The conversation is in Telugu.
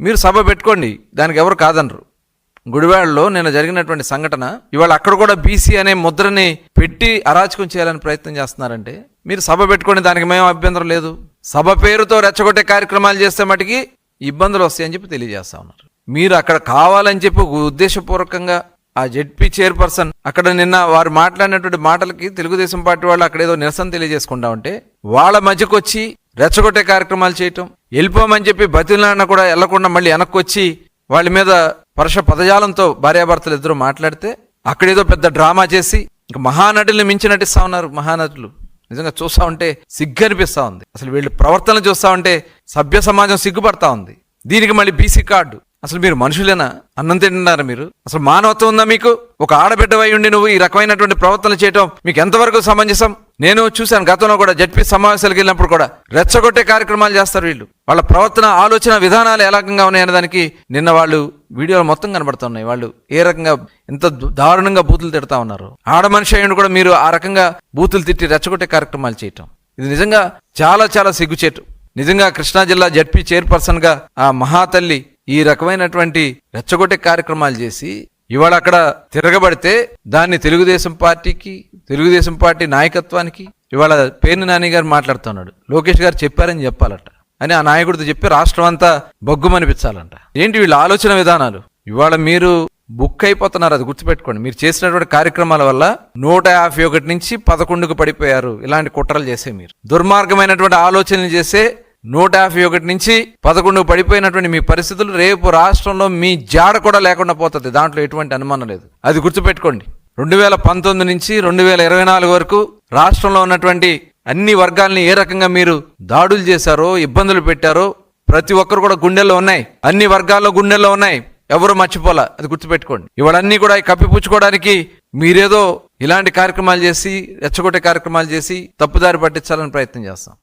మీరు సభ పెట్టుకోండి దానికి ఎవరు కాదనరు. గుడివాడలో నిన్న జరిగినటువంటి సంఘటన ఇవాళ అక్కడ కూడా బీసీ అనే ముద్రని పెట్టి అరాచకం చేయాలని ప్రయత్నం చేస్తున్నారంటే మీరు సభ పెట్టుకోండి దానికి మేము అభ్యంతరం లేదు. సభ పేరుతో రెచ్చగొట్టే కార్యక్రమాలు చేస్తే మటుకి ఇబ్బందులు వస్తాయని చెప్పి తెలియజేస్తా ఉన్నారు. మీరు అక్కడ కావాలని చెప్పి ఉద్దేశపూర్వకంగా ఆ జెడ్పీ చైర్పర్సన్ అక్కడ నిన్న వారు మాట్లాడినటువంటి మాటలకి తెలుగుదేశం పార్టీ వాళ్ళు అక్కడ ఏదో నిరసన తెలియజేసుకుంటా ఉంటే వాళ్ళ మధ్యకొచ్చి రెచ్చగొట్టే కార్యక్రమాలు చేయటం వెళ్ళిపోమని చెప్పి బతిలాడిన కూడా వెళ్ళకుండా మళ్ళీ వెనక్కి వచ్చి వాళ్ళ మీద పరుష పదజాలంతో భార్యాభర్తలు ఇద్దరు మాట్లాడితే అక్కడేదో పెద్ద డ్రామా చేసి ఇంకా మహానటుల్ని మించి నటిస్తా ఉన్నారు మహానటులు. నిజంగా చూస్తా ఉంటే సిగ్గు అనిపిస్తూ ఉంది. అసలు వీళ్ళు ప్రవర్తన చూస్తా ఉంటే సభ్య సమాజం సిగ్గుపడతా ఉంది. దీనికి మళ్ళీ బీసీ కార్డు. అసలు మీరు మనుషులేనా? అన్నం తింటున్నారా మీరు? అసలు మానవత్వం ఉందా మీకు? ఒక ఆడబిడ్డవై ఉండి నువ్వు ఈ రకమైనటువంటి ప్రవర్తనలు చేయటం మీకు ఎంతవరకు సమంజసం? నేను చూశాను గతంలో కూడా జడ్పీ సమావేశాలకు వెళ్ళినప్పుడు కూడా రెచ్చగొట్టే కార్యక్రమాలు చేస్తారు వీళ్ళు. వాళ్ళ ప్రవర్తన ఆలోచన విధానాలు ఏ రకంగా ఉన్నాయనే దానికి నిన్న వాళ్ళు వీడియోలు మొత్తం కనబడుతున్నాయి. వాళ్ళు ఏ రకంగా ఎంత దు- దారుణంగా బూతులు తిడతా ఉన్నారు. ఆడ మనిషి అయ్యుండి కూడా మీరు ఆ రకంగా బూతులు తిట్టి రెచ్చగొట్టే కార్యక్రమాలు చేయటం. ఇది నిజంగా చాలా చాలా సిగ్గుచేటు. నిజంగా కృష్ణా జిల్లా జడ్పీ చైర్పర్సన్గా ఆ మహాతల్లి ఈ రకమైనటువంటి రెచ్చగొట్టే కార్యక్రమాలు చేసి ఇవాళ అక్కడ తిరగబడితే దాన్ని తెలుగుదేశం పార్టీకి తెలుగుదేశం పార్టీ నాయకత్వానికి ఇవాళ పేర్ని నాని గారు మాట్లాడుతున్నాడు. లోకేష్ గారు చెప్పారని చెప్పాలట. అని ఆ నాయకుడితో చెప్పి రాష్ట్రం అంతా బొగ్గుమనిపించాలంట. ఏంటి వీళ్ళ ఆలోచన విధానాలు? ఇవాళ మీరు బుక్ అయిపోతున్నారు అది గుర్తుపెట్టుకోండి. మీరు చేసినటువంటి కార్యక్రమాల వల్ల నూట యాభై ఒకటి నుంచి పదకొండుకు పడిపోయారు. ఇలాంటి కుట్రలు చేసే మీరు. దుర్మార్గమైనటువంటి ఆలోచనలు చేసే నూట యాభై ఒకటి నుంచి పదకొండు పడిపోయినటువంటి మీ పరిస్థితులు రేపు రాష్ట్రంలో మీ జాడ కూడా లేకుండా పోతుంది. దాంట్లో ఎటువంటి అనుమానం లేదు. అది గుర్తుపెట్టుకోండి. రెండు వేల పంతొమ్మిది నుంచి రెండు వేల ఇరవై నాలుగు వరకు రాష్ట్రంలో ఉన్నటువంటి అన్ని వర్గాల్ని ఏ రకంగా మీరు దాడులు చేశారో ఇబ్బందులు పెట్టారో ప్రతి ఒక్కరు కూడా గుండెల్లో ఉన్నాయి. అన్ని వర్గాల్లో గుండెల్లో ఉన్నాయి. ఎవరు మర్చిపోలా? అది గుర్తుపెట్టుకోండి. ఇవాళన్నీ కూడా కప్పిపుచ్చుకోవడానికి మీరేదో ఇలాంటి కార్యక్రమాలు చేసి రెచ్చగొట్టే కార్యక్రమాలు చేసి తప్పుదారి పట్టించాలని ప్రయత్నం చేస్తాం.